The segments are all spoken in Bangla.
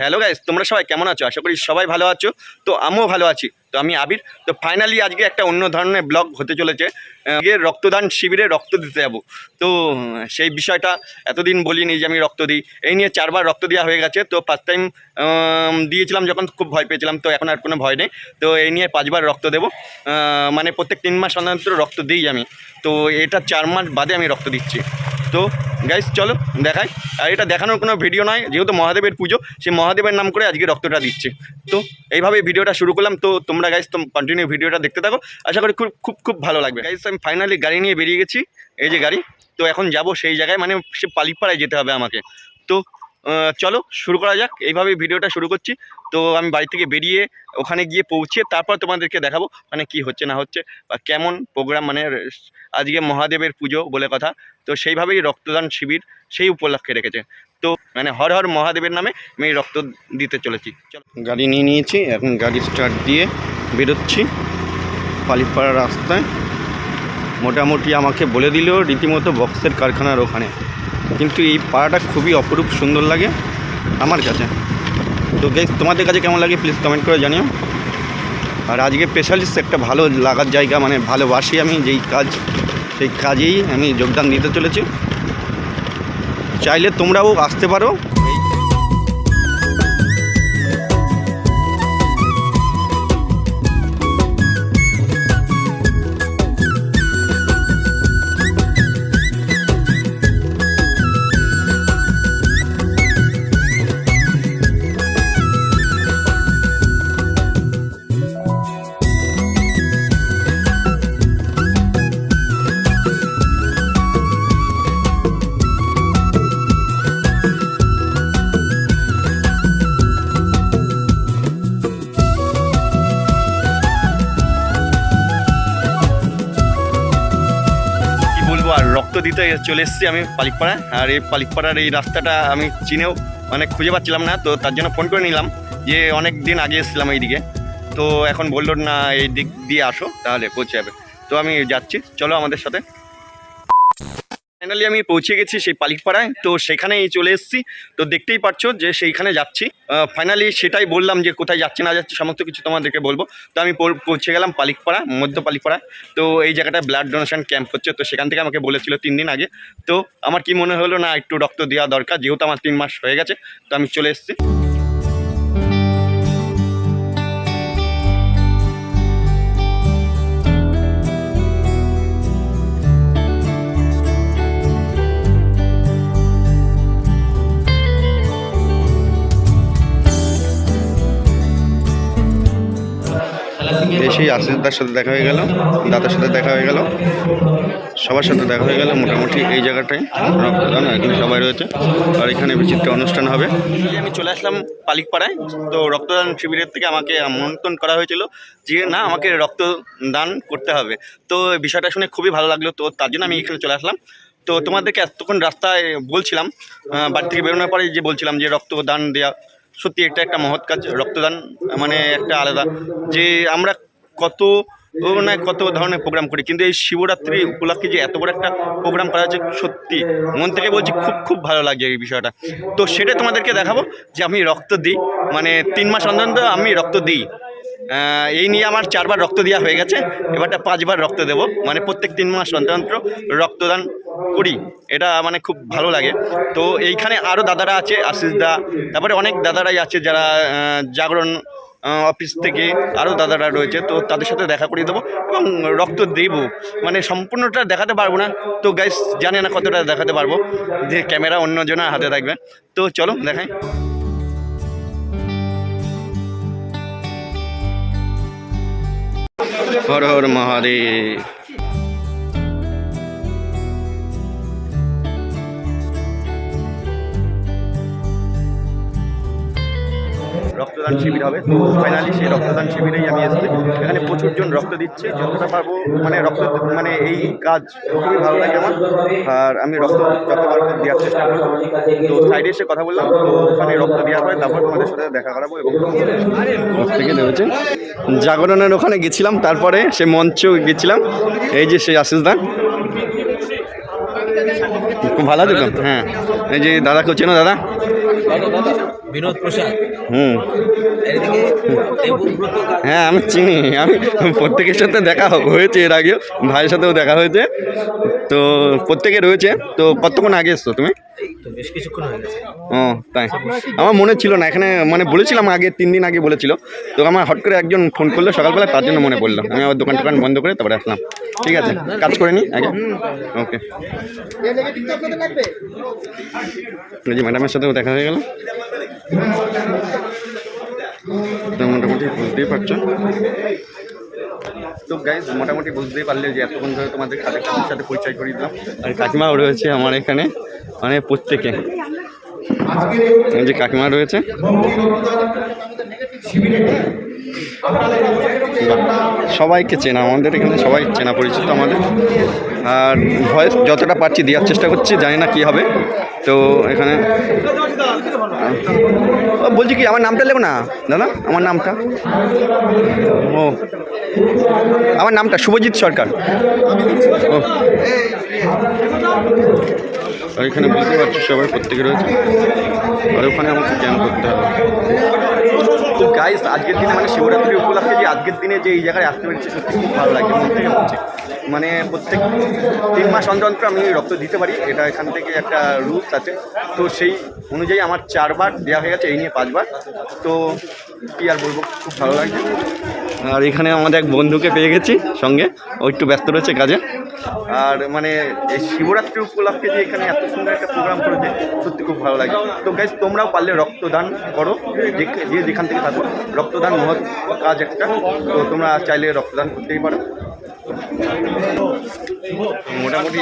হ্যালো গাইস তোমরা সবাই কেমন আছো? আশা করি সবাই ভালো আছো। তো আমিও ভালো আছি। তো আমি আবির। তো ফাইনালি আজকে একটা অন্য ধরনের ব্লগ হতে চলেছে। আজকে রক্তদান শিবিরে রক্ত দিতে যাব। তো সেই বিষয়টা এতদিন বলিনি যে আমি রক্ত দিই। এই নিয়ে চারবার রক্ত দেওয়া হয়ে গেছে। তো ফার্স্ট টাইম দিয়েছিলাম যখন খুব ভয় পেয়েছিলাম, তো এখন আর কোনো ভয় নেই। তো এই নিয়ে পাঁচবার রক্ত দেবো। মানে প্রত্যেক তিন মাস অন্তর রক্ত দিই আমি। তো এটা চার মাস বাদে আমি রক্ত দিচ্ছি। তো গাইস চলো দেখাই। আর এটা দেখানোর কোনো ভিডিও নয়, যেহেতু মহাদেবের পুজো, সেই মহাদেবের নাম করে আজকে রক্তটা দিচ্ছে। তো এইভাবে ভিডিওটা শুরু করলাম। তো তোমরা গাইস কন্টিনিউ ভিডিওটা দেখতে থাকো। আশা করি খুব খুব খুব ভালো লাগবে। গাইস আমি ফাইনালি গাড়ি নিয়ে বেরিয়ে গেছি, এই যে গাড়ি। তো এখন যাব সেই জায়গায় মানে সে পালিপাড়ায় যেতে হবে আমাকে। তো চলো শুরু করা যাক। এইভাবে ভিডিওটা শুরু করছি। তো আমি বাড়ি থেকে বেরিয়ে ওখানে গিয়ে পৌঁছে তারপর তোমাদেরকে দেখাবো মানে কি হচ্ছে না হচ্ছে বা কেমন প্রোগ্রাম মানে আজকে মহাদেবের পুজো বলে কথা। তো সেইভাবেই রক্তদান শিবির সেই উপলক্ষে রেখেছে। তো মানে হর হর মহাদেবের নামে আমি রক্ত দিতে চলেছি। চলো। গাড়ি নিয়ে নিয়েছি, এখন গাড়ি স্টার্ট দিয়ে বেরোচ্ছি পালিপাড়া রাস্তায়। মোটামুটি আমাকে বলে দিল রীতিমতো বক্সের কারখানার ওখানে। কিন্তু এই পাড়াটা খুবই অপরূপ সুন্দর লাগে আমার কাছে। তো গেস তোমাদের কাছে কেমন লাগে প্লিজ কমেন্ট করে জানিও। আর আজকে স্পেশালিস্ট একটা ভালো লাগার জায়গা মানে ভালোবাসি আমি যেই কাজ, সেই কাজেই আমি যোগদান দিতে চলেছি। চাইলে তোমরাও আসতে পারো। দিতে চলে এসেছি আমি পালিকপাড়া। আর এই পালিকপাড়ার এই রাস্তাটা আমি চিনেও মানে খুঁজে পাচ্ছিলাম না, তো তার জন্য ফোন করে নিলাম যে অনেক দিন আগে এসেছিলাম এইদিকে। তো এখন বলল, না, এই দিক দিয়ে আসো, তাহলে পৌঁছে যাবে। তো আমি যাচ্ছি, চলো আমাদের সাথে। ফাইনালি আমি পৌঁছে গেছি সেই পালিকপাড়ায়। তো সেখানেই চলে এসেছি। তো দেখতেই পাচ্ছ যে সেইখানে যাচ্ছি। ফাইনালি সেটাই বললাম যে কোথায় যাচ্ছি, না যাচ্ছি, সমস্ত কিছু তোমাদেরকে বলব। তো আমি পৌঁছে গেলাম পালিকপাড়া, মধ্য পালিকপাড়া তো এই জায়গাটা ব্লাড ডোনেশন ক্যাম্প হচ্ছে। তো সেখান থেকে আমাকে বলেছিল তিন দিন আগে। তো আমার কি মনে হলো না একটু রক্ত দেওয়া দরকার, যেহেতু আমার তিন মাস হয়ে গেছে, তো আমি চলে এসেছি। এসেই আশিসদার সাথে দেখা হয়ে গেল, দাদার সাথে দেখা হয়ে গেল। সবার সাথে দেখা হয়ে গেল, মোটামুটি এই জায়গাটায় রক্তদান, এখানে সবাই রয়েছে। আর এখানে বিচিত্র অনুষ্ঠান হবে। আমি চলে আসলাম পালিকপাড়ায়, তো রক্তদান শিবিরের থেকে আমাকে আমন্ত্রণ করা হয়েছিল যে, না, আমাকে রক্তদান করতে হবে। তো বিষয়টা শুনে খুবই ভালো লাগল, তো তার জন্য আমি এখানে চলে আসলাম। তো তোমাদেরকে এতক্ষণ রাস্তায় বলছিলাম বাড়ি থেকে বেরোনোর পরে যে বলছিলাম যে, রক্তদান দেওয়া সত্যি এটা একটা মহৎ কাজ, রক্তদান মানে একটা আলাদা। যে আমরা কত না কত ধরনের প্রোগ্রাম করি। কিন্তু এই শিবরাত্রি উপলক্ষে যে এত বড় একটা প্রোগ্রাম করা হচ্ছে সত্যি মন থেকে বলছি খুব খুব ভালো লাগছে এই বিষয়টা। তো সেটা তোমাদেরকে দেখাবো যে আমি রক্ত দিই। মানে তিন মাস অন্তর আমি রক্ত দিই। এই নিয়ে আমার চারবার রক্ত দেওয়া হয়ে গেছে। এবারটা পাঁচবার রক্ত দেবো। মানে প্রত্যেক তিন মাস অন্তর রক্তদান করি। এটা মানে খুব ভালো লাগে। তো এইখানে আরও দাদারা আছে, আশিস দা, তারপরে অনেক দাদারাই আছে যারা জাগরণ অফিস থেকে আরও দাদারা রয়েছে, তো তাদের সাথে দেখা করিয়ে দেবো এবং রক্ত দেব। মানে সম্পূর্ণটা দেখাতে পারব না। তো গাইস জানে না কতটা দেখাতে পারব যে ক্যামেরা অন্যজনের হাতে থাকবে। তো চলো, দেখাই। হর হর মহাদেব। রক্তদান শিবির হবে। তো ফাইনালি সেই রক্তদান শিবিরেই আমি এসেছি। এখানে প্রচুর জন রক্ত দিচ্ছে। যতটা পারব মানে রক্ত মানে এই কাজ খুবই ভালো লাগে আমার। আর আমি রক্ত যত পারব দেওয়ার চেষ্টা করব। তো সাইডে এসে কথা বললাম। তো ওখানে রক্ত দেওয়ার পরে তারপর তোমাদের সাথে দেখা করাবো এবং জাগরণের ওখানে গেছিলাম, তারপরে সে মঞ্চ গেছিলাম। এই যে সেই আশিস দা। খুব ভালো আছে হ্যাঁ। এই যে দাদা কেউ চেনো দাদা? বিনোদ প্রসাদ। হুম। হ্যাঁ আমি চিনি। আমি প্রত্যেকের সাথে দেখা হয়েছে এর আগেও। ভাইয়ের সাথেও দেখা হয়েছে। তো প্রত্যেকে রয়েছে। তো কতক্ষণ আগে এসছো তুমি? ও তাই। আমার মনে ছিল না। এখানে মানে বলেছিলাম আগে তিন দিন আগে বলেছিল। তো আমার হট করে একজন ফোন করল সকালবেলা তার জন্য মনে পড়ল। আমি আমার দোকান টোকান বন্ধ করে তারপরে আসলাম। ঠিক আছে কাজ করে নিই আগে। ওকে। ম্যাডামের সাথেও দেখা হয়ে গেল। মোটামুটি বুঝতেই পারছ। তো গাইজ মোটামুটি বুঝতেই পারলে যে এতক্ষণ ধরে তোমাদের কালেকশনের সাথে পরিচয় করিয়ে দিলাম। আর কাকিমাও রয়েছে আমার এখানে মানে প্রত্যেকে। এই যে কাকিমা রয়েছে। সবাইকে চেনা, আমাদের এখানে সবাই চেনা পরিচিত আমাদের। আর ভয়েস যতটা পারছি দেওয়ার চেষ্টা করছি, জানি না কী হবে। তো এখানে বলছি কি, আমার নামটা লেবো না? দাদা, আমার নামটা? ও। আমার নামটা শুভজিৎ সরকার। ও। এখানে বুঝতে পারছি সবাই প্রত্যেকে রয়েছে। আর ওখানে আমাকে জ্ঞান করতে হবে। তো গাইস আজকের দিনে মানে শিবরাত্রি উপলক্ষে যে, আজকের দিনে যে এই জায়গায় আসতে পেরেছি, সত্যি খুব ভালো লাগে। মন থেকে বলছি মানে প্রত্যেক তিন মাস অন্তর অন্তর আমি রক্ত দিতে পারি এটা এখান থেকে একটা রুলস আছে। তো সেই অনুযায়ী আমার চারবার দেওয়া হয়ে গেছে এই নিয়ে পাঁচবার। তো কী আর বলব খুব ভালো লাগছে। আর এখানে আমাদের এক বন্ধুকে পেয়ে গেছি সঙ্গে ও একটু ব্যস্ত রয়েছে কাজে। আর মানে এই শিবরাত্রি উপলক্ষে যে এখানে এত সুন্দর একটা প্রোগ্রাম করেছে সত্যি খুব ভালো লাগে তো গাইজ তোমরাও পারলে রক্তদান করো যে- যে যেখান থেকে থাকো রক্তদান মহৎ কাজ একটা। তো তোমরা চাইলে রক্তদান করতেই পারো। মোটামুটি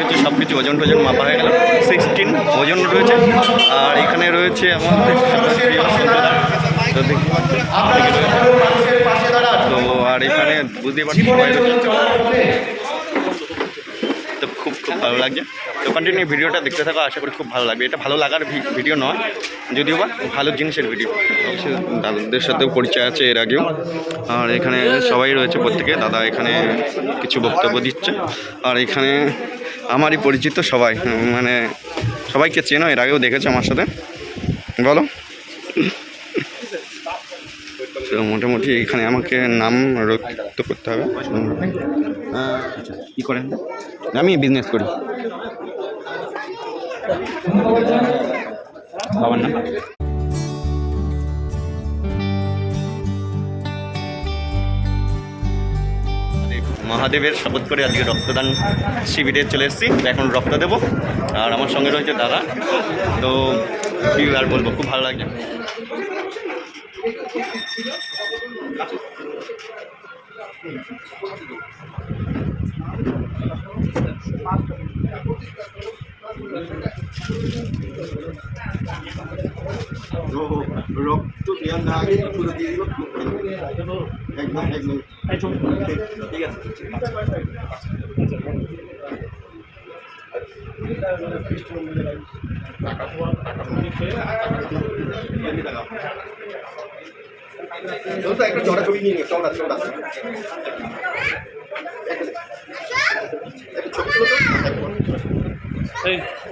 কিছু সব কিছু ওজন টোজন মাপা হয়ে গেল। সিক্সটিন ওজন রয়েছে। আর এখানে রয়েছে আমাদের। তো আর এখানে বুঝতে পারছি তো খুব খুব ভালো লাগছে। তো কন্টিনিউ ভিডিওটা দেখতে থাকো, আশা করি খুব ভালো লাগবে। এটা ভালো লাগার ভিডিও নয়, যদিও বা ভালো জিনিসের ভিডিও দাদাদের সাথেও পরিচয় আছে এর আগেও। আর এখানে সবাই রয়েছে প্রত্যেকে, দাদা এখানে কিছু বক্তব্য দিচ্ছে। আর এখানে আমারই পরিচিত সবাই মানে সবাইকে চেনো, এর আগেও দেখেছে আমার সাথে। বলো। তো মোটামুটি এখানে আমাকে নাম রক্ত করতে হবে। কী করেন? আমি বিজনেস করি। মহাদেবের শপথ করে আজকে রক্তদান শিবিরে চলে এসেছি। এখন রক্ত দেবো। আর আমার সঙ্গে রয়েছে দাদা। তো কী আর বলব, খুব ভালো লাগছে। রক্ত দেওয়ার না আগে পুরো দিয়ে দিব একদম একদম ঠিক আছে একটা চড়া ছবি নিয়ে নিও চড়া চড়া বলছি যে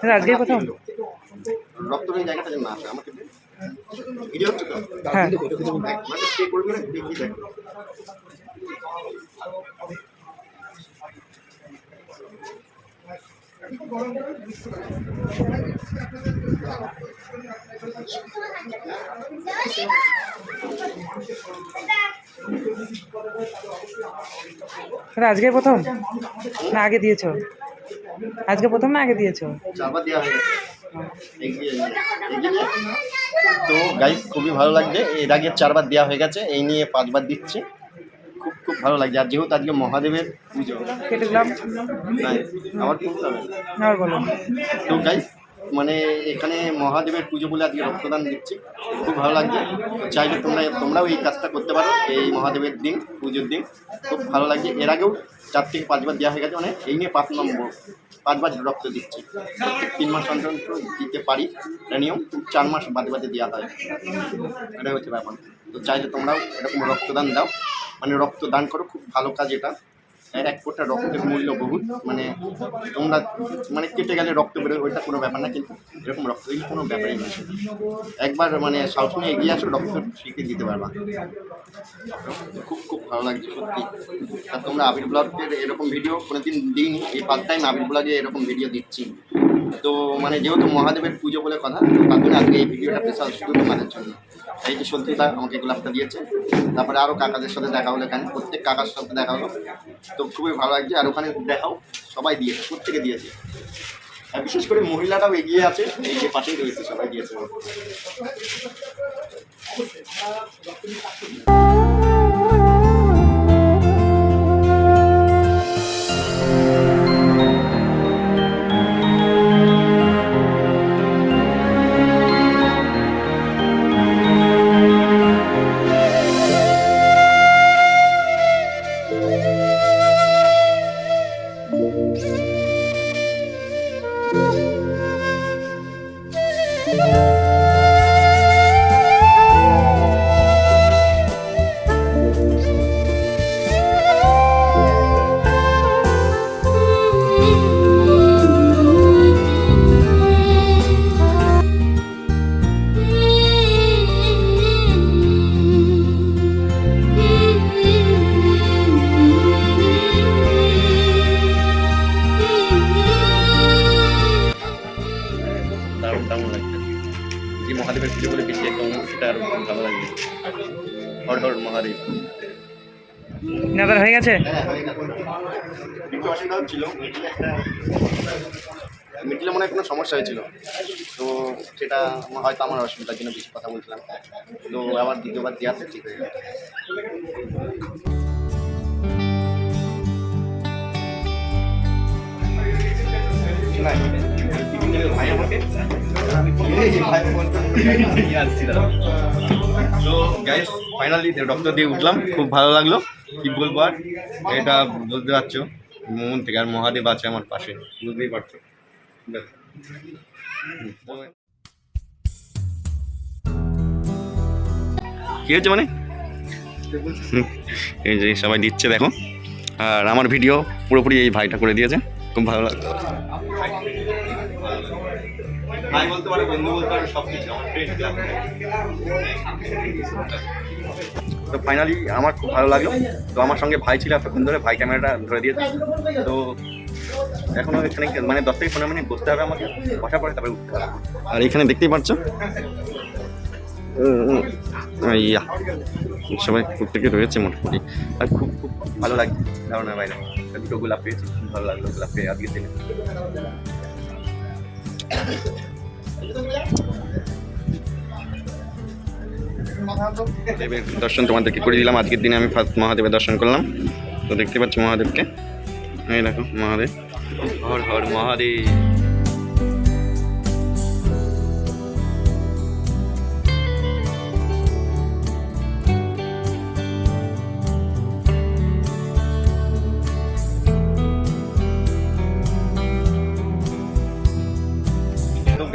যাই আজকে প্রথম রক্তদান জায়গাটা যেন না আসে আমাকে ভিডিও হচ্ছে তো? হ্যাঁ। মানে স্টে করবে না দেখি দেখো। আজকে প্রথম? না, আগে দিয়েছ। আজকে প্রথম না, আগে দিয়েছ। তো গাইস খুবই ভালো লাগছে। এর আগে চারবার দেওয়া হয়ে গেছে। এই নিয়ে পাঁচবার দিচ্ছে। খুব ভালো লাগছে আর যেহেতু আজকে মহাদেবের পুজো কেটে গেলাম আমার খুব ভালো তো গাইস মানে এখানে মহাদেবের পুজো বলে আজকে রক্তদান দিচ্ছি। খুব ভালো লাগছে। চাইলে তোমরা তোমরাও এই কাজটা করতে পারো, এই মহাদেবের দিন, পুজোর দিন। খুব ভালো লাগছে। এর আগেও চার থেকে পাঁচবার দেওয়া হয়ে গেছে মানে এই নিয়ে পাঁচ নম্বর। পাঁচবার রক্ত দিচ্ছি। তিন মাস অন্তর দিতে পারি, এটা নিয়ম চার মাস বাদে বাদে দেওয়া হয়। এটাই হচ্ছে ব্যাপার। তো চাইলে তোমরাও এরকম রক্তদান দাও। মানে রক্তদান করো, খুব ভালো কাজ এটা। এক ফোঁটা রক্তের মূল্য বহুত মানে তোমরা মানে কেটে গেলে রক্ত বেরোয়, ওইটা কোনো ব্যাপার না, কিন্তু এরকম রক্ত দিলে কোনো ব্যাপারই না। একবার মানে সাহস নিয়ে এগিয়ে আসো, রক্ত শিখে দিতে পারবা। খুব খুব ভালো লাগছে, সত্যি। আর তোমরা আবির ব্লগের এরকম ভিডিও কোনোদিন দিইনি, এই ফার্স্ট টাইম আবির ব্লগে এরকম ভিডিও দিচ্ছি। তো মানে যেহেতু মহাদেবের পুজো বলে কথা তার জন্য আজকে এই ভিডিওটা স্পেশাল শুধু তোমাদের জন্য। এই যে সত্যিটা আমাকে গোলাপটা দিয়েছে। তারপরে আরও কাকাদের সাথে দেখা হলো এখানে। প্রত্যেক কাকার সাথে দেখা হলো। তো খুবই ভালো লাগছে। আর ওখানে দেখাও, সবাই দিয়েছে, প্রত্যেকে দিয়েছে। আর বিশেষ করে মহিলাটাও এগিয়ে আছে। এই যে পাশেই রয়েছে, সবাই দিয়েছে। অসুবিধা হচ্ছিল মিডিলে মনে হয় কোনো সমস্যা হয়েছিল তো সেটা হয়তো আমার অসুবিধার জন্য বেশি কথা বলছিলাম। তো আবার দ্বিতীয়বার দেওয়াতে ঠিক হয়ে গেল। আমাকে তো গাইস ফাইনালি ডক্টর দিয়ে উঠলাম। খুব ভালো লাগল। কি বলব আর? এটা বুঝতে পারছ। মন থেকে, আর মহাদেব আছে আমার পাশে, বুঝতেই পারছ। কি হয়েছে মানে? এই যে সবাই দিচ্ছে, দেখো। আর আমার ভিডিও পুরোপুরি এই ভাইটা করে দিয়েছে, খুব ভালো লাগল। ভাই বলতে পারে, বন্ধু বলতে সব কিছু আমার তো ফাইনালি আমার খুব ভালো লাগল। তো আমার সঙ্গে ভাই ছিল এতক্ষণ ধরে ভাই ক্যামেরাটা ধরে দিয়েছে। তো এখনও এখানে মানে দশ থেকে পনেরো মিনিট বসতে হবে আমাকে বসার পরে তারপরে উঠতে হবে। আর এখানে দেখতেই পাচ্ছ? ইয়া সবাই প্রত্যেকে রয়েছে মোটামুটি। আর খুব খুব ভালো লাগছে ধারণা বাইরে। দুটো গোলাপ পেয়েছি খুব ভালো লাগল গোলাপ পেয়ে আজকে দিনে। দেবের দর্শন তোমাদেরকে করে দিলাম। আজকের দিনে আমি ফার্স্ট মহাদেবের দর্শন করলাম। তো দেখতে পাচ্ছি মহাদেবকে? এই দেখো, মহাদেব। হর হর মহাদেব।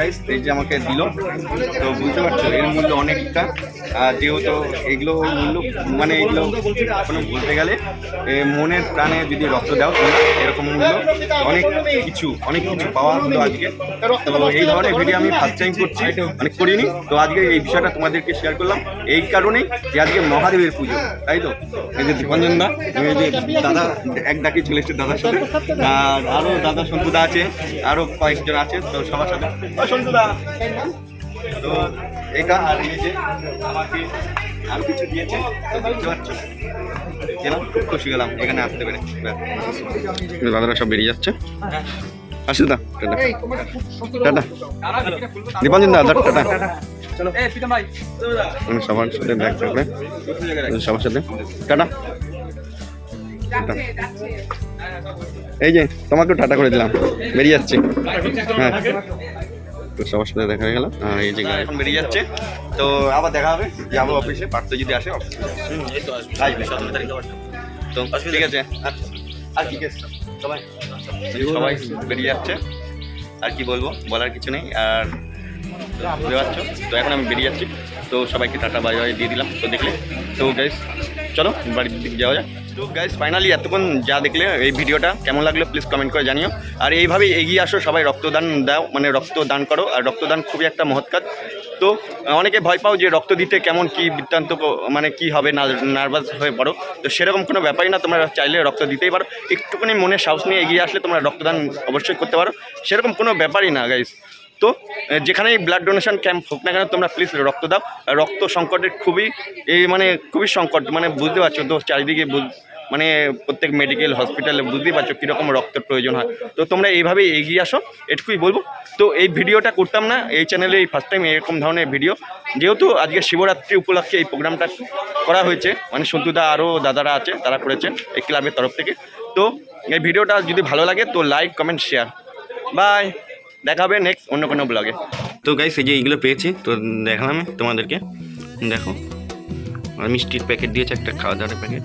গাইস এই যে আমাকে দিল, তো বুঝতে পারছ, এর মূল্য অনেকটা। যেহেতু এগুলো মূল্য মানে এগুলো কোনো বলতে গেলে মনের প্রাণে যদি রক্ত দাও এরকম মূল্য অনেক কিছু অনেক কিছু পাওয়া হলো আজকে। তো এই ধরনের ভিডিও আমি ফার্স্ট টাইম করছি মানে করিনি। তো আজকে এই বিষয়টা তোমাদেরকে শেয়ার করলাম। এই কারণেই যে আজকে মহাদেবের পুজো, তাই তো? এই যে দীপঞ্জন দা, এই যে দাদা, এক ডাকি চলে এসছে দাদার সাথে। আর আরও দাদা সন্তুদা আছে আরও কয়েকজন আছে, তো সবার সাথে। তো এটা আর এই যে আমাকে আর কিছু দিয়েছে তো বুঝতে পারছ গেলাম খুব খুশি গেলাম এখানে আসতে পেরে। দাদারা সব বেরিয়ে যাচ্ছে। আসু দা টাটা। টাটা। দীপাঞ্জন দা দা টাটা। সবার সাথে ব্যাগ থাকবে। সবার সাথে। টাটা। টাটা। এই যে তোমাকেও টাটা করে দিলাম। বেরিয়ে যাচ্ছি। হ্যাঁ। তো সবার সাথে দেখা হয়ে গেল। আর এই যে গাড়ি। এখন বেরিয়ে যাচ্ছে। তো আবার দেখা হবে। যাব অফিসে পার্থ যদি আসে অফিসে আসবে। সতেরো তারিখে তো ঠিক আছে। আর আর কি সবাই। সবাই বেরিয়ে যাচ্ছে। আর কি বলব? বলার কিছু নেই। আর বুঝতে পারছ? তো এখন আমি বেরিয়ে যাচ্ছি। তো সবাইকে টাটা বাই বাই দিয়ে দিলাম। তো দেখলে, তো গাইস চলো, বাড়ির দিকে যাওয়া যাক। তো গাইস ফাইনালি এতক্ষণ যা দেখলে, এই ভিডিওটা কেমন লাগল প্লিজ কমেন্ট করে জানিও। আর এইভাবেই এগিয়ে আসো, সবাই রক্তদান দাও মানে রক্তদান করো, আর রক্তদান খুবই একটা মহৎ কাজ তো অনেকে ভয় পাও যে রক্ত দিতে কেমন, কি বৃত্তান্ত মানে কি হবে নার্ভাস হয়ে পড়ো। তো সেরকম কোনো ব্যাপারই না, তোমরা চাইলে রক্ত দিতেই পারো। একটুখানি মনে সাহস নিয়ে এগিয়ে আসলে তোমরা রক্তদান অবশ্যই করতে পারো। সেরকম কোনো ব্যাপারই না গাইস তো যেখানেই ব্লাড ডোনেশন ক্যাম্প হোক না কেন, তোমরা প্লিজ রক্ত দাও। রক্ত সংকটের খুবই এই মানে খুবই সংকট মানে বুঝতে পারছ তো, চারিদিকে মানে প্রত্যেক মেডিকেল হসপিটালে বুঝতেই পারছ কীরকম রক্তের প্রয়োজন হয়। তো তোমরা এইভাবেই এগিয়ে আসো, এটুকুই বলব। তো এই ভিডিওটা করতাম না, এই চ্যানেলে এই ফার্স্ট টাইম এরকম ধরনের ভিডিও যেহেতু আজকে শিবরাত্রি উপলক্ষে এই প্রোগ্রামটা করা হয়েছে মানে সন্তুদা আরও দাদারা আছে, তারা করেছেন এই ক্লাবের তরফ থেকে। তো এই ভিডিওটা যদি ভালো লাগে তো লাইক কমেন্ট শেয়ার বাই দেখা হবে নেক্সট অন্য কোনো ব্লগে তো গাইস এই যে এইগুলো পেয়েছি, তো দেখলাম তোমাদেরকে। দেখো, আর মিষ্টির প্যাকেট দিয়েছে একটা খাওয়া দাওয়ার প্যাকেট